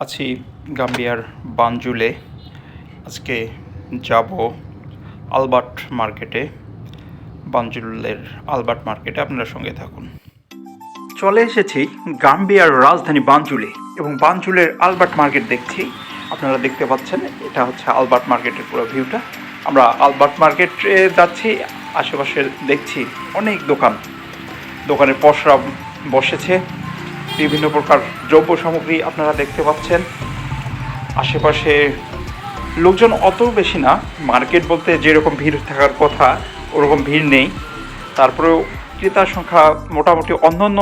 আছি গাম্বিয়ার বানজুলে। আজকে যাব আলবার্ট মার্কেটে। বানজুলের আলবার্ট মার্কেটে আপনারা সঙ্গে থাকুন। চলে এসেছি গাম্বিয়ার রাজধানী বানজুলে এবং বানজুলের আলবার্ট মার্কেট দেখছি। আপনারা দেখতে পাচ্ছেন, এটা হচ্ছে আলবার্ট মার্কেটের পুরো ভিউটা। আমরা আলবার্ট মার্কেটে যাচ্ছি, আশেপাশে দেখছি অনেক দোকান। দোকানের পসরা বসেছে। বিভিন্ন প্রকার দ্রব্য সামগ্রী আপনারা দেখতে পাচ্ছেন। আশেপাশে লোকজন অত বেশি না। মার্কেট বলতে যেরকম ভিড় থাকার কথা ওরকম ভিড় নেই। তারপরেও ক্রেতার সংখ্যা মোটামুটি অন্যান্য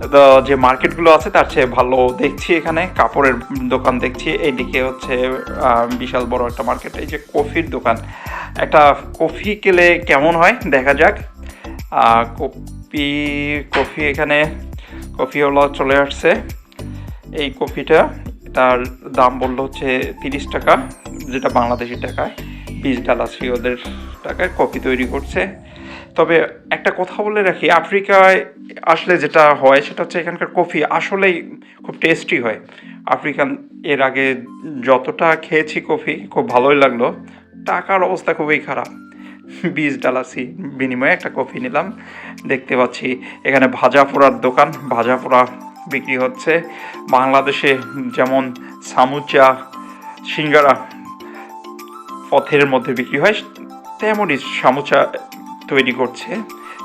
আহ, যে মার্কেটগুলো আছে তার চেয়ে ভালো দেখছি এখানে। কাপড়ের দোকান দেখছি। এইদিকে হচ্ছে বিশাল বড় একটা মার্কেট। এই যে কফির দোকান। একটা কফি কেলে কেমন হয় দেখা যাক। কফি কফি এখানে কফিওয়ালা চলে আসছে। এই কফিটা তার দাম বলল হচ্ছে তিরিশ টাকা, যেটা বাংলাদেশি টাকায়। বিশ ডালাসি ওদের টাকায় কফি তৈরি করছে। তবে একটা কথা বলে রাখি, আফ্রিকায় আসলে যেটা হয় সেটা হচ্ছে এখানকার কফি আসলেই খুব টেস্টি হয়। আফ্রিকান এর আগে যতটা খেয়েছি কফি, খুব ভালোই লাগল। টাকার অবস্থা খুবই খারাপ। বিশ ডালাসি বিনিময়ে একটা কফি নিলাম। দেখতে পাচ্ছি এখানে ভাজা পোড়ার দোকান। ভাজা পোড়া বিক্রি হচ্ছে। বাংলাদেশে যেমন সামুচা, সিঙ্গারা পথের মধ্যে বিক্রি হয়, তেমনই সামুচা তৈরি করছে।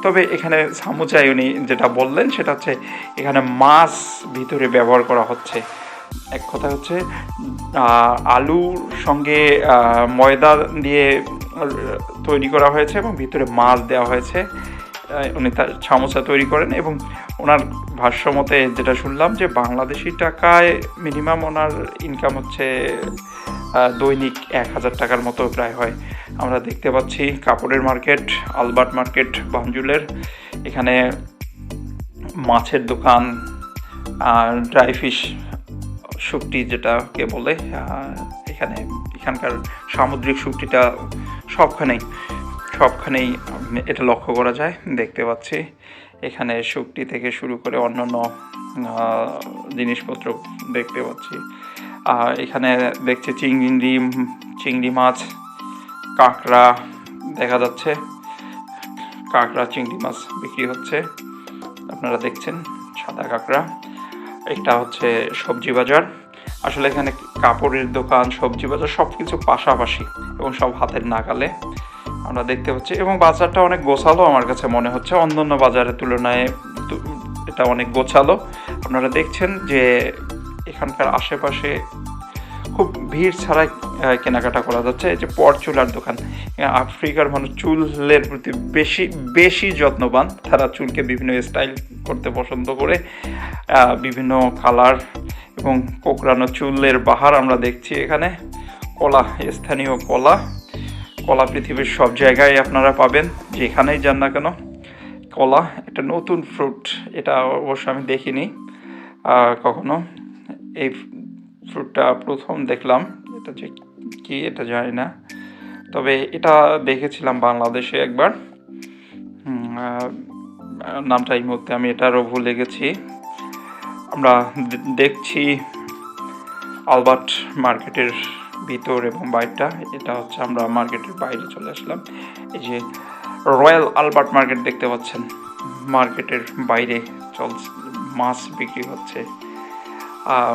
তবে এখানে সামুচাই উনি যেটা বললেন, সেটা হচ্ছে এখানে মাছ ভিতরে ব্যবহার করা হচ্ছে। এক কথা হচ্ছে আলুর সঙ্গে ময়দা দিয়ে তৈরি করা হয়েছে এবং ভিতরে মাছ দেওয়া হয়েছে। উনি তার সামোসা তৈরি করেন এবং ওনার ভাষ্য মতে যেটা শুনলাম যে বাংলাদেশি টাকায় মিনিমাম ওনার ইনকাম হচ্ছে দৈনিক এক হাজার টাকার মতো প্রায় হয়। আমরা দেখতে পাচ্ছি কাপড়ের মার্কেট, আলবার্ট মার্কেট বাঞ্জুলের এখানে মাছের দোকান ড্রাই ফিশ শুকটি যেটাকে বলে এখানে এখানকার সামুদ্রিক শুকটিটা সবখানেই সবখানেই এটা লক্ষ্য করা যায়। দেখতে পাচ্ছি, এখানে শুকটি থেকে শুরু করে অন্যান্য জিনিসপত্র দেখতে পাচ্ছি। আর এখানে দেখছি চিংড়ি চিংড়ি মাছ, কাঁকড়া দেখা যাচ্ছে। কাঁকড়া, চিংড়ি মাছ বিক্রি হচ্ছে। আপনারা দেখছেন সাদা কাঁকড়া। এটা হচ্ছে সবজি বাজার। আসলে এখানে কাপড়ের দোকান, সবজি বাজার সব কিছু পাশাপাশি এবং সব হাতের নাগালে আমরা দেখতে পাচ্ছি এবং বাজারটা অনেক গোছালো আমার কাছে মনে হচ্ছে। অন্যান্য বাজারের তুলনায় এটা অনেক গোছালো। আপনারা দেখছেন যে এখানকার আশেপাশে ভিড় ছাড়াই কেনাকাটা করা যাচ্ছে। এই যে পরচুলার দোকান আফ্রিকার মানুষ চুলের প্রতি বেশি বেশি যত্নবান। তারা চুলকে বিভিন্ন স্টাইল করতে পছন্দ করে। বিভিন্ন কালার এবং কোকড়ানো চুলের বাহার আমরা দেখছি এখানে। কলা, স্থানীয় কলা। কলা পৃথিবীর সব জায়গায় আপনারা পাবেন, যেখানেই যান না কেন। কলা একটা নতুন ফ্রুট এটা অবশ্য আমি দেখিনি কখনো। এই ফ্রুটটা প্রথম দেখলাম। এটা যে কি, এটা জানি না। তবে এটা দেখেছিলাম বাংলাদেশে একবার। নামটা এই মুহূর্তে আমি এটারও ভুলে গেছি। আমরা দেখছি আলবার্ট মার্কেটের ভিতর এবং বাইরটা। এটা হচ্ছে আমরা মার্কেটের বাইরে চলে আসলাম। এই যে রয়্যাল আলবার্ট মার্কেট দেখতে পাচ্ছেন। মার্কেটের বাইরে চলছে, মাছ বিক্রি হচ্ছে।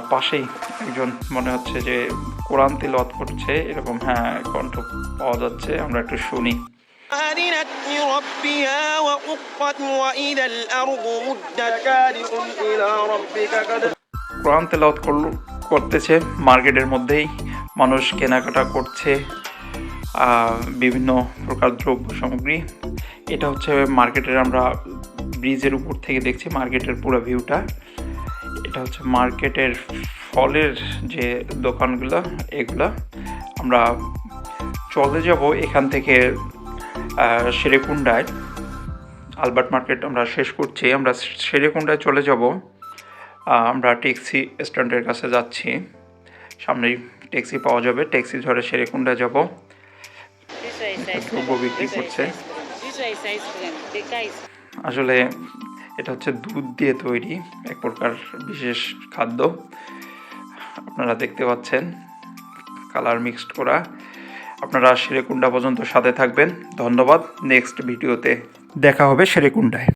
পাশেই একজন মনে হচ্ছে যে কোরআন তিলওয়াত করছে এরকম হ্যাঁ কণ্ঠ পাওয়া যাচ্ছে আমরা একটু শুনি أذنت لربها وحقت وإذا الأرض مدت كارئ إلى ربك قد কোরআন তেলাওয়াত করল- করতেছে মার্কেটের মধ্যেই মানুষ কেনাকাটা করছে আহ, বিভিন্ন প্রকার দ্রব্য সামগ্রী এটা হচ্ছে মার্কেটের আমরা ব্রিজের উপর থেকে দেখছি মার্কেটের পুরো ভিউটা এটা হচ্ছে মার্কেটের ফলের যে দোকানগুলো এগুলা আমরা চলে যাব এখান থেকে আহ, শেরেকুন্ডায় আলবার্ট মার্কেট আমরা শেষ করছি আমরা শেরেকুন্ডায় চলে যাব আমরা ট্যাক্সি স্ট্যান্ডের কাছে যাচ্ছি সামনেই ট্যাক্সি পাওয়া যাবে ট্যাক্সি ধরে সেরেকুন্ডা যাব বিক্রি করছে আসলে এটা হচ্ছে দুধ দিয়ে তৈরি এক প্রকার বিশেষ খাদ্য। আপনারা দেখতে পাচ্ছেন কালার মিক্সড করা। আপনারা সেরেকুন্ডা পর্যন্ত সাথে থাকবেন। ধন্যবাদ। নেক্সট ভিডিওতে দেখা হবে সেরেকুন্ডায়।